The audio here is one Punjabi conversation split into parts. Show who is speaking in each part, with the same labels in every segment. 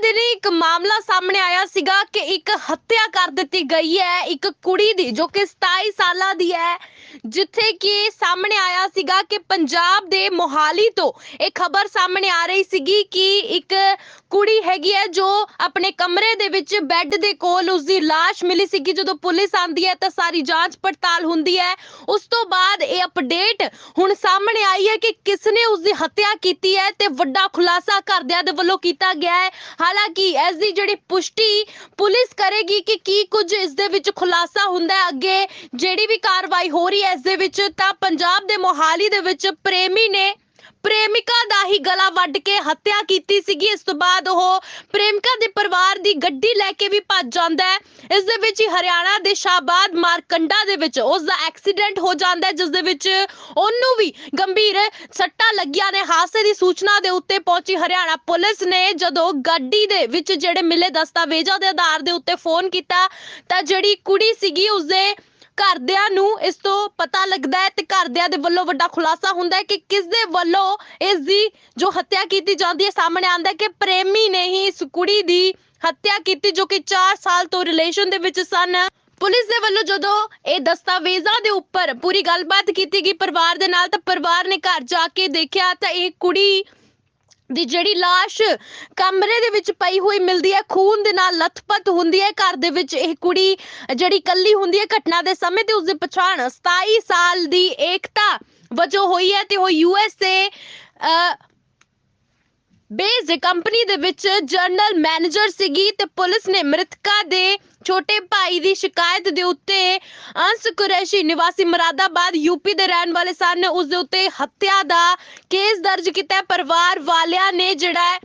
Speaker 1: ਦਿਨ ਇੱਕ ਮਾਮਲਾ ਸਾਹਮਣੇ ਆਇਆ ਸੀਗਾ ਕਿ ਇੱਕ ਹੱਤਿਆ ਕਰ ਦਿੱਤੀ ਗਈ ਹੈ, ਇੱਕ ਕੁੜੀ ਦੀ, ਜੋ ਕਿ 27 ਸਾਲਾਂ ਦੀ ਹੈ, ਜਿੱਥੇ ਕਿ ਸਾਹਮਣੇ ਆਇਆ ਸੀਗਾ ਕਿ ਪੰਜਾਬ ਦੇ ਮੋਹਾਲੀ ਤੋਂ ਇਹ ਖਬਰ ਸਾਹਮਣੇ ਆ ਰਹੀ ਸੀਗੀ ਕਿ ਇੱਕ ਕੁੜੀ ਹੈਗੀ ਹੈ, ਜੋ ਆਪਣੇ ਕਮਰੇ ਦੇ ਵਿੱਚ ਬੈੱਡ ਦੇ ਕੋਲ ਉਸ ਦੀ ਲਾਸ਼ ਮਿਲੀ ਸੀਗੀ। ਜਦੋਂ ਪੁਲਿਸ ਆਂਦੀ ਹੈ ਤਾਂ ਸਾਰੀ ਜਾਂਚ ਪੜਤਾਲ ਹੁੰਦੀ ਹੈ। ਉਸ ਤੋਂ ਬਾਅਦ ਇਹ ਅਪਡੇਟ ਹੁਣ ਸਾਹਮਣੇ ਆਈ ਹੈ ਕਿ ਕਿਸ ਨੇ ਉਸ ਦੀ ਹੱਤਿਆ ਕੀਤੀ ਹੈ ਤੇ ਵੱਡਾ ਖੁਲਾਸਾ ਘਰਦਿਆਂ ਦੇ ਵੱਲੋਂ ਕੀਤਾ ਗਿਆ ਹੈ। ਹਾਲਾਂਕਿ ਇਸ ਦੀ ਜਿਹੜੀ ਪੁਸ਼ਟੀ ਪੁਲਿਸ ਕਰੇਗੀ ਕਿ ਕੀ ਕੁਝ ਇਸ ਦੇ ਵਿੱਚ ਖੁਲਾਸਾ ਹੁੰਦਾ ਹੈ। ਅੱਗੇ ਜਿਹੜੀ ਵੀ ਕਾਰਵਾਈ ਹੋ ਰਹੀ ਹੈ ਇਸ ਦੇ ਵਿੱਚ ਤਾਂ ਪੰਜਾਬ ਦੇ ਮੋਹਾਲੀ ਦੇ ਵਿੱਚ ਪ੍ਰੇਮੀ ਨੇ ਪ੍ਰੇਮਿਕਾ ਦਾ ਹੀ ਗਲਾ ਵੱਢ ਕੇ ਹੱਤਿਆ ਕੀਤੀ ਸੀਗੀ। ਇਸ ਤੋਂ ਬਾਅਦ ਉਹ ਪ੍ਰੇਮਿਕਾ ਦੇ ਪਰਿਵਾਰ ਦੀ ਗੱਡੀ ਲੈ ਕੇ ਵੀ ਭੱਜ ਜਾਂਦਾ ਹੈ। ਇਸ ਦੇ ਵਿੱਚ ਹੀ ਹਰਿਆਣਾ ਦੇ ਸ਼ਾਬਾਦ ਮਾਰਕੰਡਾ ਦੇ ਵਿੱਚ ਉਸ ਦਾ ਐਕਸੀਡੈਂਟ ਹੋ ਜਾਂਦਾ ਹੈ, ਜਿਸ ਦੇ ਵਿੱਚ ਉਹਨੂੰ ਵੀ ਗੰਭੀਰ ਸੱਟਾਂ ਲੱਗੀਆਂ ਨੇ। ਹਾਦਸੇ ਦੀ ਸੂਚਨਾ ਦੇ ਉੱਤੇ ਪਹੁੰਚੀ ਹਰਿਆਣਾ ਪੁਲਿਸ ਨੇ ਜਦੋਂ ਗੱਡੀ ਦੇ ਵਿੱਚ ਜਿਹੜੇ ਮਿਲੇ ਦਸਤਾਵੇਜ਼ਾਂ ਦੇ ਆਧਾਰ ਦੇ ਉੱਤੇ ਫੋਨ ਕੀਤਾ, ਤਾਂ ਜਿਹੜੀ ਕੁੜੀ ਸੀਗੀ, ਉਸਦੇ ਘਰਦਿਆਂ ਨੂੰ ਇਸ ਤੋਂ ਪਤਾ ਲੱਗਦਾ ਹੈ ਤੇ ਘਰਦਿਆਂ ਦੇ ਵੱਲੋਂ ਵੱਡਾ ਖੁਲਾਸਾ ਹੁੰਦਾ ਹੈ ਕਿ ਕਿਸ ਦੇ ਵੱਲੋਂ ਇਸ ਦੀ ਜੋ ਹੱਤਿਆ ਕੀਤੀ ਜਾਂਦੀ ਹੈ, ਸਾਹਮਣੇ ਆਉਂਦਾ ਹੈ ਕਿ ਪ੍ਰੇਮੀ ਨੇ ਹੀ ਇਸ ਕੁੜੀ ਦੀ ਹੱਤਿਆ ਕੀਤੀ ਜੋ ਕਿ 4 ਸਾਲ ਤੋਂ ਰਿਲੇਸ਼ਨ ਦੇ ਵਿੱਚ ਸਨ। ਪੁਲਿਸ ਦੇ ਵੱਲੋਂ ਜਦੋਂ ਇਹ ਦਸਤਾਵੇਜ਼ਾਂ ਦੇ ਉੱਪਰ ਪੂਰੀ ਗੱਲਬਾਤ ਕੀਤੀ ਗਈ ਪਰਿਵਾਰ ਦੇ ਨਾਲ, ਤਾਂ ਪਰਿਵਾਰ ਨੇ ਘਰ ਜਾ ਕੇ ਦੇਖਿਆ ਤਾਂ ਇਹ ਕੁੜੀ ਦੀ ਜਿਹੜੀ ਲਾਸ਼ ਕਮਰੇ ਦੇ ਵਿੱਚ ਪਈ ਹੋਈ ਮਿਲਦੀ ਹੈ, ਖੂਨ ਦੇ ਨਾਲ ਲਥਪਥ ਹੁੰਦੀ ਹੈ, ਘਰ ਦੇ ਵਿੱਚ ਇਹ ਕੁੜੀ ਜਿਹੜੀ ਕੱਲੀ ਹੁੰਦੀ ਹੈ ਘਟਨਾ ਦੇ ਸਮੇਂ ਤੇ ਉਸ ਦੀ ਪਛਾਣ 27 ਸਾਲ ਦੀ ਏਕਤਾ ਵਜੋਂ ਹੋਈ ਹੈ ਤੇ ਉਹ ਯੂ ਐਸ ਕੰਪਨੀ ਦੇ ਵਿੱਚ ਜਨਰਲ ਮੈਨੇਜਰ ਸੀਗੀ ਤੇ ਪੁਲਿਸ ਨੇ ਮ੍ਰਿਤਕਾ ਦੇ ਛੋਟੇ ਭਾਈ ਦੀ ਸ਼ਿਕਾਇਤ ਦੇ ਉੱਤੇ ਅੰਸ ਕੁਰੈਸ਼ੀ ਨਿਵਾਸੀ ਮਰਾਦਾਬਾਦ ਯੂਪੀ ਦੇ ਰਹਿਣ ਵਾਲੇ ਸਨ। ਉਸ ਦੇ ਉੱਤੇ ਹੱਤਿਆ ਦਾ ਕੇਸ ਦਰਜ ਕੀਤਾ ਪਰਿਵਾਰ ਵਾਲਿਆਂ ਨੇ ਜਿਹੜਾ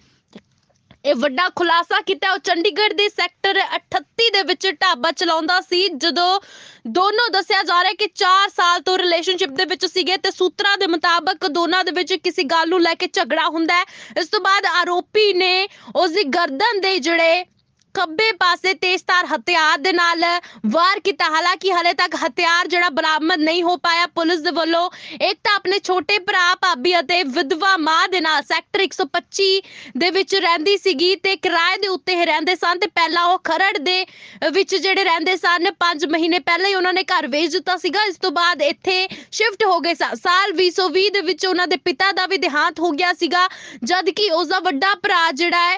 Speaker 1: ਇਹ ਵੱਡਾ ਖੁਲਾਸਾ ਕੀਤਾ। ਉਹ ਚੰਡੀਗੜ੍ਹ ਦੇ ਸੈਕਟਰ 38 ਦੇ ਵਿੱਚ ਢਾਬਾ ਚਲਾਉਂਦਾ ਸੀ, ਜਦੋਂ ਦੋਨੋਂ ਦੱਸਿਆ ਜਾ ਰਿਹਾ ਕਿ 4 ਸਾਲ ਤੋਂ ਰਿਲੇਸ਼ਨਸ਼ਿਪ ਦੇ ਵਿੱਚ ਸੀਗੇ ਤੇ ਸੂਤਰਾਂ ਦੇ ਮੁਤਾਬਕ ਦੋਨਾਂ ਦੇ ਵਿੱਚ ਕਿਸੇ ਗੱਲ ਨੂੰ ਲੈ ਕੇ ਝਗੜਾ ਹੁੰਦਾ ਹੈ। ਇਸ ਤੋਂ ਬਾਅਦ ਆਰੋਪੀ ਨੇ ਉਸ ਦੀ ਗਰਦਨ ਦੇ ਜਿਹੜੇ ਖੱਬੇ ਪਾਸੇ ਤੇਜ਼ਧਾਰ ਹਥਿਆਰ ਦੇ ਨਾਲ ਵਾਰ ਕੀਤਾ। ਹਾਲਾਂਕਿ ਹਲੇ ਤੱਕ ਹਥਿਆਰ ਜਿਹੜਾ ਬਰਾਮਦ ਨਹੀਂ ਹੋ ਪਾਇਆ ਪੁਲਿਸ ਦੇ ਵੱਲੋਂ। ਇੱਕ ਤਾਂ ਆਪਣੇ ਛੋਟੇ ਭਰਾ ਭਾਬੀ ਅਤੇ ਵਿਧਵਾ ਮਾਂ ਦੇ ਨਾਲ ਸੈਕਟਰ 125 ਦੇ ਵਿੱਚ ਰਹਿੰਦੀ ਸੀਗੀ ਤੇ ਕਿਰਾਏ ਦੇ ਉੱਤੇ ਹੀ ਰਹਿੰਦੇ ਸਨ ਤੇ ਪਹਿਲਾਂ ਉਹ ਖਰੜ ਦੇ ਵਿੱਚ ਜਿਹੜੇ ਰਹਿੰਦੇ ਸਨ 5 ਮਹੀਨੇ ਪਹਿਲਾਂ ਹੀ ਉਹਨਾਂ ਨੇ ਘਰ ਵੇਚ ਦਿੱਤਾ ਸੀਗਾ। ਇਸ ਤੋਂ ਬਾਅਦ ਇੱਥੇ ਸ਼ਿਫਟ ਹੋ ਗਏ ਸਨ ਸਾਲ 2020 ਦੇ ਵਿੱਚ ਉਹਨਾਂ ਦੇ ਪਿਤਾ ਦਾ ਵੀ ਦੇਹਾਂਤ ਹੋ ਗਿਆ ਸੀਗਾ। ਜਦ ਕਿ ਉਸ ਦਾ ਵੱਡਾ ਭਰਾ ਜਿਹੜਾ ਹੈ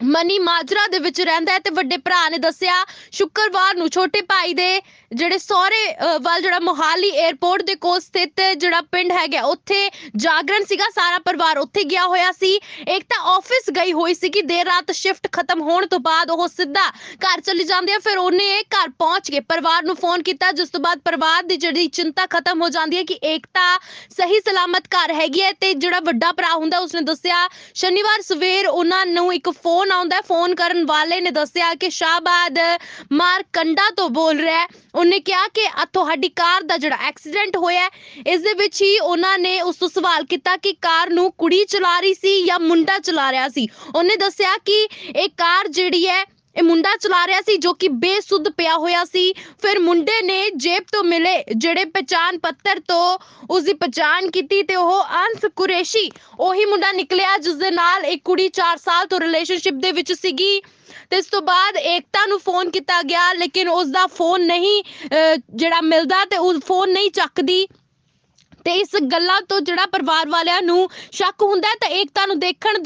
Speaker 1: ਮਨੀ ਮਾਜਰਾ ਦੇ ਵਿੱਚ ਰਹਿੰਦਾ ਹੈ ਤੇ ਵੱਡੇ ਭਰਾ ਨੇ ਦੱਸਿਆ, ਸ਼ੁੱਕਰਵਾਰ ਨੂੰ ਛੋਟੇ ਭਾਈ ਦੇ ਜਿਹੜੇ ਸਹੁਰੇ ਵੱਲ ਜਿਹੜਾ ਮੋਹਾਲੀ 에ਅਰਪੋਰਟ ਦੇ ਕੋਲ ਸਥਿਤ ਜਿਹੜਾ ਪਿੰਡ ਹੈਗਾ, ਉੱਥੇ ਜਾਗਰਣ ਸੀਗਾ, ਸਾਰਾ ਪਰਿਵਾਰ ਉੱਥੇ ਗਿਆ ਹੋਇਆ ਸੀ। ਇੱਕ ਤਾਂ ਆਫਿਸ ਗਈ ਹੋਈ ਸੀ ਕਿ ਦੇਰ ਰਾਤ ਸ਼ਿਫਟ ਖਤਮ ਹੋਣ ਤੋਂ ਬਾਅਦ ਉਹ ਸਿੱਧਾ ਘਰ ਚਲੀ ਜਾਂਦੀ ਹੈ ਫਿਰ ਉਹਨੇ ਘਰ ਪਹੁੰਚ ਕੇ ਪਰਿਵਾਰ ਨੂੰ ਫੋਨ ਕੀਤਾ। ਜਿਸ ਤੋਂ ਬਾਅਦ ਪਰਿਵਾਰ ਦੀ ਜਿਹੜੀ ਚਿੰਤਾ ਖਤਮ ਹੋ ਜਾਂਦੀ ਹੈ ਕਿ ਏਕਤਾ ਸਹੀ ਸਲਾਮਤ ਘਰ ਹੈਗੀ ਹੈ ਤੇ ਜਿਹੜਾ ਵੱਡਾ ਭਰਾ ਹੁੰਦਾ, ਉਸਨੇ ਦੱਸਿਆ, ਸ਼ਨੀਵਾਰ ਸਵੇਰ ਉਹਨਾਂ ਨੂੰ ਇੱਕ ਫੋਨ ਆਉਂਦਾ ਫੋਨ ਕਰਨ ਵਾਲੇ ਨੇ ਦੱਸਿਆ ਕਿ ਸ਼ਾਹਬਾਦ ਮਾਰਕੰਡਾ ਤੋਂ ਬੋਲ ਰਿਹਾ ਹੈ। ਉਹਨੇ ਕਿਹਾ ਕਿ ਤੁਹਾਡੀ ਕਾਰ ਦਾ ਜਿਹੜਾ ਐਕਸੀਡੈਂਟ ਹੋਇਆ ਹੈ, ਇਸ ਦੇ ਵਿੱਚ ਹੀ ਉਹਨਾਂ ਨੇ ਉਸ ਤੋਂ ਸਵਾਲ ਕੀਤਾ ਕਿ ਕਾਰ ਨੂੰ ਕੁੜੀ ਚਲਾ ਰਹੀ ਸੀ ਜਾਂ ਮੁੰਡਾ ਚਲਾ ਰਿਹਾ ਸੀ। ਉਹਨੇ ਦੱਸਿਆ ਕਿ ਇਹ ਕਾਰ ਜਿਹੜੀ ਹੈ ਇਹ ਮੁੰਡਾ ਚਲਾ ਰਿਹਾ ਸੀ ਜੋ ਕਿ ਬੇਸੁੱਧ ਪਿਆ ਹੋਇਆ ਸੀ। ਫਿਰ ਮੁੰਡੇ ਨੇ ਜੇਬ ਤੋਂ ਮਿਲੇ, ਜਿਹੜੇ ਪਛਾਣ ਪੱਤਰ ਤੋਂ ਉਸ ਦੀ ਪਛਾਣ ਕੀਤੀ ਤੇ ਉਹ ਅੰਸ ਕੁਰੇਸ਼ੀ, ਉਹੀ ਮੁੰਡਾ ਨਿਕਲਿਆ ਜਿਸ ਦੇ ਨਾਲ ਇੱਕ ਕੁੜੀ 4 ਸਾਲ ਤੋਂ ਰਿਲੇਸ਼ਨਸ਼ਿਪ ਦੇ ਵਿੱਚ ਸੀਗੀ। ਤੇ ਇਸ ਤੋਂ ਬਾਅਦ ਏਕਤਾ ਨੂੰ ਫੋਨ ਕੀਤਾ ਗਿਆ, ਲੇਕਿਨ ਉਸ ਦਾ ਫੋਨ ਨਹੀਂ ਜਿਹੜਾ ਮਿਲਦਾ ਤੇ ਉਹ ਫੋਨ ਨਹੀਂ ਚੱਕਦੀ। ਤੇ ਇਸ ਗੱਲਾਂ ਤੋਂ ਜਿਹੜਾ ਪਰਿਵਾਰ ਵਾਲਿਆਂ ਨੂੰ ਸ਼ੱਕ ਹੁੰਦਾ ਹੈ, ਤਾਂ ਏਕਤਾ ਨੂੰ ਦੇਖਣ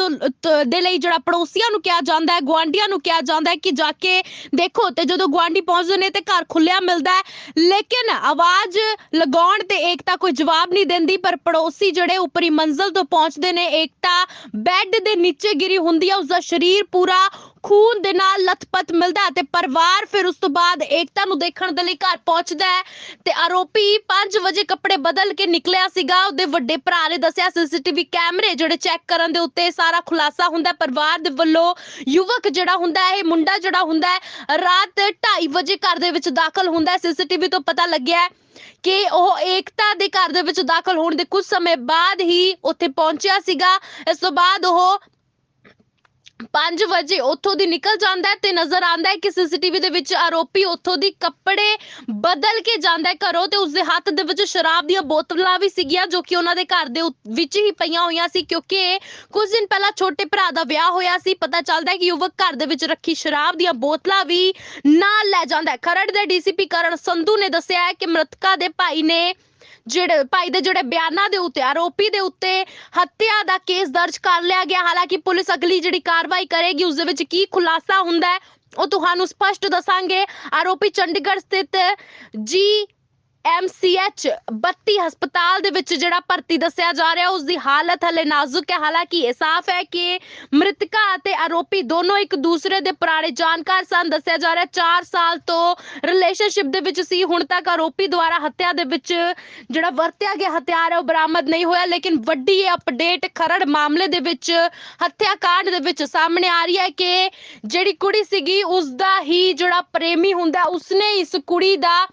Speaker 1: ਦੇ ਲਈ ਜਿਹੜਾ ਪੜੋਸੀਆਂ ਨੂੰ ਕਿਹਾ ਜਾਂਦਾ ਹੈ, ਗੁਆਂਢੀਆਂ ਨੂੰ ਕਿਹਾ ਜਾਂਦਾ ਹੈ ਕਿ ਜਾ ਕੇ ਦੇਖੋ ਤੇ ਜਦੋਂ ਗੁਆਂਢੀ ਪਹੁੰਚਦੇ ਨੇ ਤੇ ਘਰ ਖੁੱਲਿਆ ਮਿਲਦਾ ਹੈ, ਲੇਕਿਨ ਆਵਾਜ਼ ਲਗਾਉਣ ਤੇ ਏਕਤਾ ਕੋਈ ਜਵਾਬ ਨਹੀਂ ਦਿੰਦੀ, ਪਰ ਪੜੋਸੀ ਜਿਹੜੇ ਉੱਪਰੀ ਮੰਜ਼ਲ ਤੋਂ ਪਹੁੰਚਦੇ ਨੇ, ਏਕਤਾ ਬੈੱਡ ਦੇ ਨੀਚੇ ਗਿਰੀ ਹੁੰਦੀ ਹੈ ਉਸ ਦਾ ਸਰੀਰ ਪੂਰਾ ਖੂਨ ਦੇ ਨਾਲ ਲਥਪਥ ਮਿਲਦਾ ਤੇ ਪਰਿਵਾਰ ਫਿਰ ਉਸ ਤੋਂ ਬਾਅਦ ਏਕਤਾ ਨੂੰ ਦੇਖਣ ਦੇ ਲਈ ਘਰ ਪਹੁੰਚਦਾ ਹੈ ਤੇ ਆਰੋਪੀ 5 ਵਜੇ ਕੱਪੜੇ ਬਦਲ ਕੇ ਨਿਕਲ ਨਿਕਲਿਆ ਸੀਗਾ, ਉਹਦੇ ਵੱਡੇ ਭਰਾ ਨੇ ਦੱਸਿਆ ਸੀਸੀਟੀਵੀ ਕੈਮਰੇ ਜਿਹੜੇ ਚੈੱਕ ਕਰਨ ਦੇ ਉੱਤੇ ਸਾਰਾ ਖੁਲਾਸਾ ਹੁੰਦਾ ਪਰਿਵਾਰ ਦੇ ਵੱਲੋਂ ਯੁਵਕ ਜਿਹੜਾ ਹੁੰਦਾ ਹੈ, ਇਹ ਮੁੰਡਾ ਜਿਹੜਾ ਹੁੰਦਾ ਹੈ, ਰਾਤ 2:30 ਵਜੇ ਘਰ ਦੇ ਵਿੱਚ ਦਾਖਲ ਹੁੰਦਾ ਹੈ। ਸੀਸੀਟੀਵੀ ਤੋਂ ਪਤਾ ਲੱਗਿਆ ਕਿ ਉਹ ਏਕਤਾ ਦੇ ਘਰ ਦੇ ਵਿੱਚ ਦਾਖਲ ਹੋਣ ਦੇ ਕੁਝ ਸਮੇਂ ਬਾਅਦ ਹੀ ਉੱਥੇ ਪਹੁੰਚਿਆ ਸੀਗਾ। ਇਸ ਤੋਂ ਬਾਅਦ ਉਹ 5 ਵਜੇ ਉੱਥੋਂ ਦੀ ਨਿਕਲ ਜਾਂਦਾ ਹੈ ਤੇ ਨਜ਼ਰ ਆਉਂਦਾ ਹੈ ਕਿ ਸੀਸੀਟੀਵੀ ਦੇ ਵਿੱਚ ਆਰੋਪੀ ਉੱਥੋਂ ਦੀ ਕੱਪੜੇ ਬਦਲ ਕੇ ਜਾਂਦਾ ਹੈ ਘਰੋਂ ਤੇ ਉਸਦੇ ਹੱਥ ਦੇ ਵਿੱਚ ਸ਼ਰਾਬ ਦੀਆਂ ਬੋਤਲਾਂ ਵੀ ਸੀਗੀਆਂ ਜੋ ਕਿ ਉਹਨਾਂ ਦੇ ਘਰ ਦੇ ਉ- ਵਿੱਚ ਹੀ ਪਈਆਂ ਹੋਈਆਂ ਸੀ ਕਿਉਂਕਿ ਕੁਝ ਦਿਨ ਪਹਿਲਾਂ ਛੋਟੇ ਭਰਾ ਦਾ ਵਿਆਹ ਹੋਇਆ ਸੀ। ਪਤਾ ਚੱਲਦਾ ਹੈ ਕਿ ਯੁਵਕ ਘਰ ਦੇ ਵਿੱਚ ਰੱਖੀ ਸ਼ਰਾਬ ਦੀਆਂ ਬੋਤਲਾਂ ਵੀ ਨਾਲ ਲੈ ਜਾਂਦਾ ਹੈ। ਖਰੜ ਦੇ ਡੀਸੀਪੀ ਕਰਨ ਸੰਧੂ ਨੇ ਦੱਸਿਆ ਹੈ ਕਿ ਮ੍ਰਿਤਕਾ ਦੇ ਭਾਈ ਨੇ ਜਿਹੜੇ ਭਾਈ ਦੇ ਜਿਹੜੇ ਬਿਆਨਾਂ ਦੇ ਉੱਤੇ, ਆਰੋਪੀ ਦੇ ਉੱਤੇ ਹੱਤਿਆ ਦਾ ਕੇਸ ਦਰਜ ਕਰ ਲਿਆ ਗਿਆ। ਹਾਲਾਂਕਿ ਪੁਲਿਸ ਅਗਲੀ ਜਿਹੜੀ ਕਾਰਵਾਈ ਕਰੇਗੀ, ਉਸ ਦੇ ਵਿੱਚ ਕੀ ਖੁਲਾਸਾ ਹੁੰਦਾ ਹੈ, ਉਹ ਤੁਹਾਨੂੰ ਸਪਸ਼ਟ ਦੱਸਾਂਗੇ। ਆਰੋਪੀ ਚੰਡੀਗੜ੍ਹ ਸਥਿਤ ਜੀ ਐਮਸੀਐਚ 32 ਹਸਪਤਾਲ ਦੇ ਵਿੱਚ ਜਿਹੜਾ ਭਰਤੀ ਦੱਸਿਆ ਜਾ ਰਿਹਾ ਉਸ ਦੀ ਹਾਲਤ ਹਲੇ ਨਾਜ਼ੁਕ ਹੈ। ਹਾਲਾਂਕਿ ਇਹ ਸਾਫ਼ ਹੈ ਕਿ ਮ੍ਰਿਤਕਾ ਅਤੇ ਆਰੋਪੀ ਦੋਨੋਂ ਇੱਕ ਦੂਸਰੇ ਦੇ ਪੁਰਾਣੇ ਜਾਣਕਾਰ ਸਨ। ਦੱਸਿਆ ਜਾ ਰਿਹਾ 4 ਸਾਲ ਤੋਂ ਰਿਲੇਸ਼ਨਸ਼ਿਪ ਦੇ ਵਿੱਚ ਸੀ। ਹੁਣ ਤੱਕ ਆਰੋਪੀ ਦੁਆਰਾ ਹੱਤਿਆ ਦੇ ਵਿੱਚ ਜਿਹੜਾ ਵਰਤਿਆ ਗਿਆ ਹਥਿਆਰ ਹੈ, ਉਹ ਬਰਾਮਦ ਨਹੀਂ ਹੋਇਆ। ਲੇਕਿਨ ਵੱਡੀ ਇਹ ਅਪਡੇਟ ਖਰੜ ਮਾਮਲੇ ਦੇ ਵਿੱਚ ਹੱਤਿਆ ਕਾਂਡ ਦੇ ਵਿੱਚ ਸਾਹਮਣੇ ਆ ਰਹੀ ਹੈ ਕਿ ਜਿਹੜੀ ਕੁੜੀ ਸੀਗੀ ਉਸ ਦਾ ਹੀ ਜਿਹੜਾ ਪ੍ਰੇਮੀ ਹੁੰਦਾ, ਉਸਨੇ ਇਸ ਕੁੜੀ ਦਾ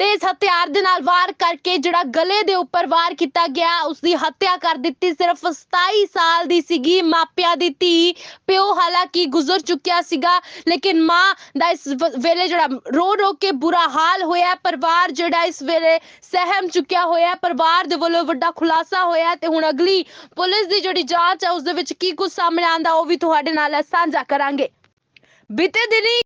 Speaker 1: ਤੇਜ਼ ਹਥਿਆਰ ਦੇ ਨਾਲ ਵਾਰ ਕਰਕੇ ਜਿਹੜਾ ਗਲੇ ਦੇ ਉੱਪਰ ਵਾਰ ਕੀਤਾ ਗਿਆ ਉਸ ਦੀ ਹੱਤਿਆ ਕਰ ਦਿੱਤੀ। ਸਿਰਫ 27 ਸਾਲ ਦੀ ਸੀਗੀ ਮਾਪਿਆਂ ਦੀ ਧੀ। ਪਿਓ ਹਾਲਾਂਕਿ ਗੁਜ਼ਰ ਚੁੱਕਿਆ ਸੀਗਾ, ਲੇਕਿਨ ਮਾਂ ਦਾ ਇਸ ਵੇਲੇ ਜਿਹੜਾ ਰੋ ਰੋ ਕੇ ਬੁਰਾ ਹਾਲ ਹੋਇਆ। ਪਰਿਵਾਰ ਜਿਹੜਾ ਇਸ ਵੇਲੇ ਸਹਿਮ ਚੁੱਕਿਆ ਹੋਇਆ। ਪਰਿਵਾਰ ਦੇ ਵੱਲੋਂ ਵੱਡਾ ਖੁਲਾਸਾ ਹੋਇਆ ਤੇ ਹੁਣ ਅਗਲੀ ਪੁਲਿਸ ਦੀ ਜਿਹੜੀ ਜਾਂਚ ਹੈ ਉਸ ਦੇ ਵਿੱਚ ਕੀ ਕੁਝ ਸਾਹਮਣੇ ਆਂਦਾ ਉਹ ਵੀ ਤੁਹਾਡੇ ਨਾਲ ਸਾਂਝਾ ਕਰਾਂਗੇ। ਬੀਤੇ ਦਿਨੀ